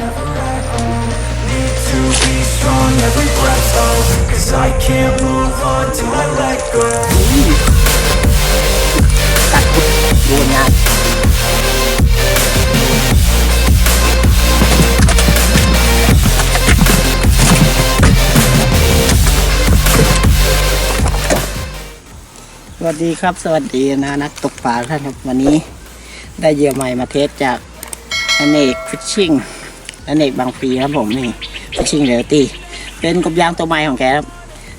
สวัสดีครับ สวัสดีนะนักตกปลาท่านครับวันนี้ได้เยื่อใหม่มาเทสจากอเนกฟิชชิ่ง อเนกบางปีครับผมนี่ฟิชชิ่งเรลตี้เป็นกบยางตัวใหม่ของแกครับ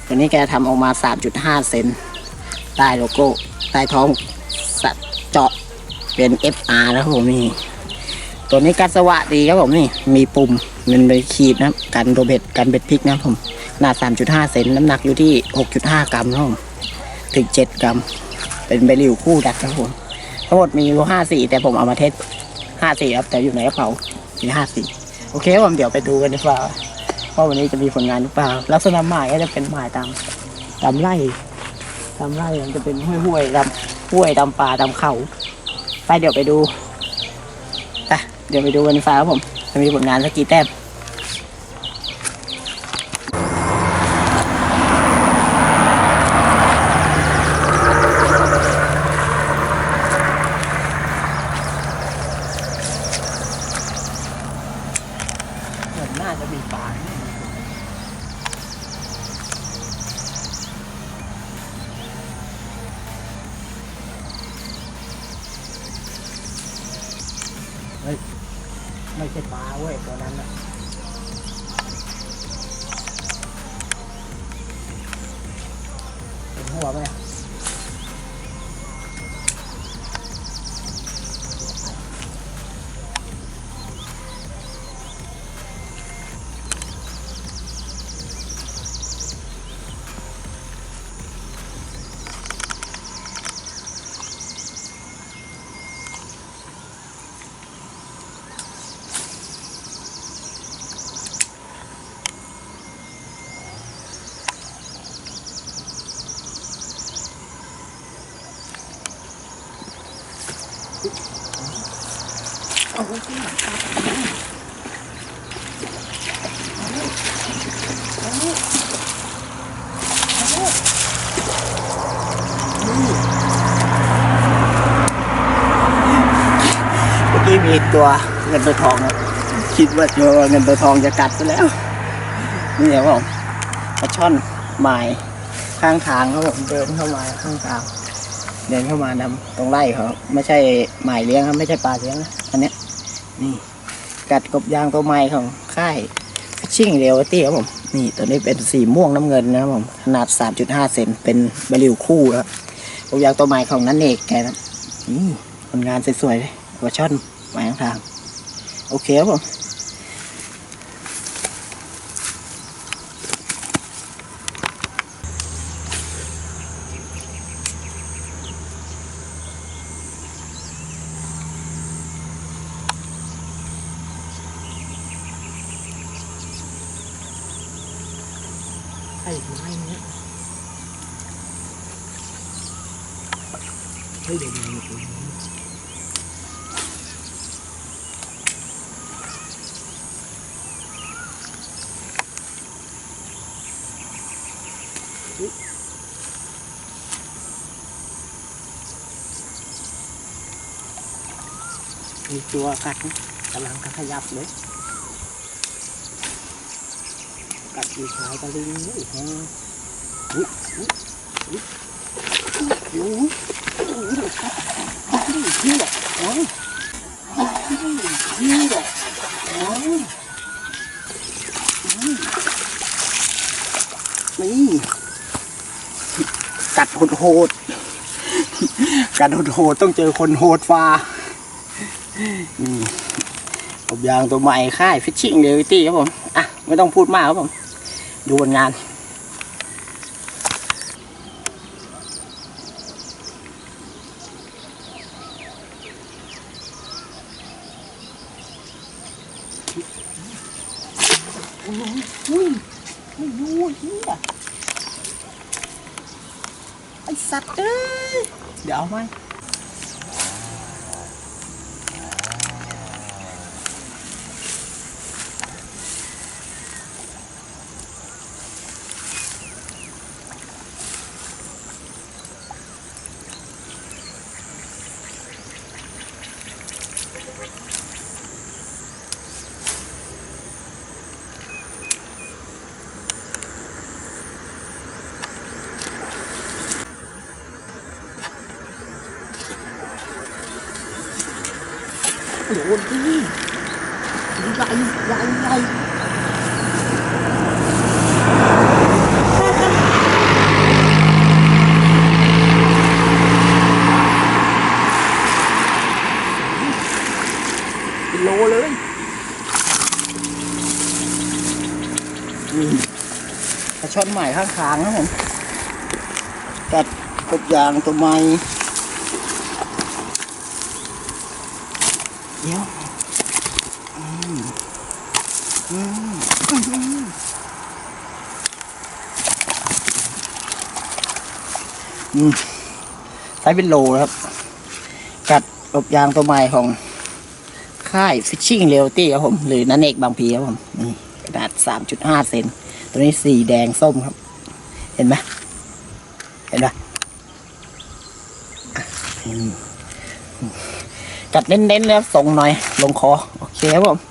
ตัวนี้แกทำออกมา 3.5 เซนใต้โลโก้ใต้ท้องสัตว์เจาะเป็น FR นะครับผมนี่ตัวนี้การสวะดีครับผมนี่มีปุ่มมันไปขีดนะกันโรเบ็ดกันเบ็ดพริกนะผมขนาด 3.5 เซนน้ำหนักอยู่ที่ 6.5 กรัมครับผมถึง 7 กรัม เป็นใบริวคู่ดักครับผมทั้งหมดมีอยู่54แต่ผมเอามาเทส54ครับแต่อยู่ในกระเป๋ามี54 โอเคครับผมเดี๋ยวไปดูกันดีกว่าว่าวันนี้จะมีผลงานหรือเปล่า ลักษณะหมายก็จะเป็นหมายตามตามไร่ตามไร่มันจะเป็นห้วยห้วยตามห้วยตามป่าตามเขาไปเดี๋ยวไปดูไปเดี๋ยวไปดูกันดีกว่าครับผมจะมีผลงานสักกี่แต้ม เหมือนน่าจะมีปลาแน่เฮ้ย ไม่ใช่ปลาเว้ยตัวนั้นนะเป็นหัวไหม อะเมื่อกี้มีตัวเงินตัวทองครับคิดว่าตัวเงินตัวทองจะกัดซะแล้ว นี่ครับผมปลาช่อนหมายข้างทางครับผมเดินเข้ามาข้างทาง เดินเข้ามานำตรงไร่เขาไม่ใช่หมายเลี้ยงครับไม่ใช่ปลาเลี้ยงนะอันเนี้ยนี่กัดกบยางตัวใหม่ของค่ายชิ่งเรลตี้ครับผมนี่ตัวนี้เป็นสีม่วงน้ำเงินนะครับผมขนาด 3.5 เซนเป็นบริวคู่ครับกบยางตัวใหม่ของนันเอกแกครับนี่ผลงานสวยๆเลยปลาช่อนหมายทาง โอเคครับผม ไอ้ไม้เนี้ยเฮ้ยเดี๋ยวมันอยู่ตรงนี้มีตัวกัดกำลังขยับเลย กัดอยู่ชายตะลิงนี่แฮงอุ้ยอุ้ยอุ้ยอุ้ยอุ้ยอุ้ยเฮียโอ้ยเฮียโอ้ยนี่กัดโหดโหดกัดโหดโหดต้องเจอคนโหดฟ้านี่กบยางตัวใหม่ค่ายฟิชชิ่งเดวิตี้ครับผม อะ ไม่ต้องพูดมากครับผม ดูผลงาน อุ้ยไม่รู้เฮียไอสัตว์เอ้ยเดี๋ยวเอาไหม โดนดิใหญ่ใหญ่ใหญ่เป็นโลเลยนี่ปลาช่อนใหม่ข้างทางนะผมกัดกบยางตัวใหม่ เดี๋ยวอืมใช้เป็นโลครับ กัดอบยางตัวใหม่ของค่าย Fishing r e a l t y ครับผม หรือนันเอกบางพีครับผมนี่ขนาด 3.5 เซน ตัวนี้สีแดงส้มครับ เห็นไหมเห็นไหม กัดเน้นๆแล้วส่งหน่อยลงคอ โอเคครับผม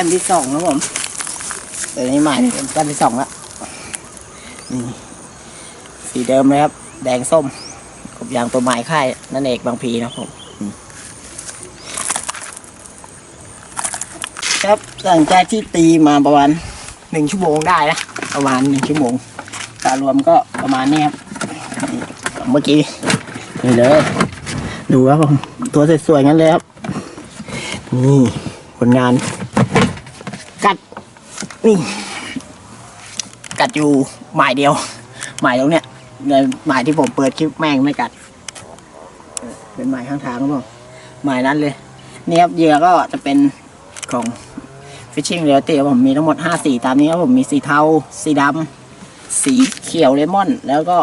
ต้มที่สองนะผมเดี๋ยวนี้ใหม่เป็นแต้มที่สองแล้วนี่สีเดิมเลยครับ แดงส้มกบยางตัวใหม่ค่ายนั่นเอกบางพีนะครับผมอืมครับหลังจากที่ตีมาประมาณหนึ่งชั่วโมงได้นะประมาณหนึ่งชั่วโมงการรวมก็ประมาณนี้ครับนี่เมื่อกี้นี่เลยดูครับผมตัวสวยๆงั้นเลยครับนี่ผลงานกัด นี่ กัดอยู่หมายเดียว หมายตรงเนี้ยในหมายที่ผมเปิดคลิปแม่งไม่กัด เป็นหมายข้างทางครับผมหมายนั้นเลยนี่ครับเหยื่อก็จะเป็นของ Fishing r e a l t y ครับผมมีทั้งหมด 5 สีตามนี้ครับผมมีสีเทา สีดำสีเขียวเลมอน แล้วก็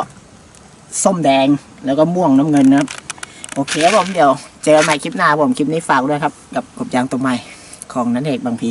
ส้มแดงแล้วก็ม่วงน้ำเงินนะครับ โอเคครับผมเดี๋ยว เจอกันใหม่คลิปหน้าผมคลิปนี้ฝากด้วยครับ กับกบยางตัวใหม่ของนันเอกบางพี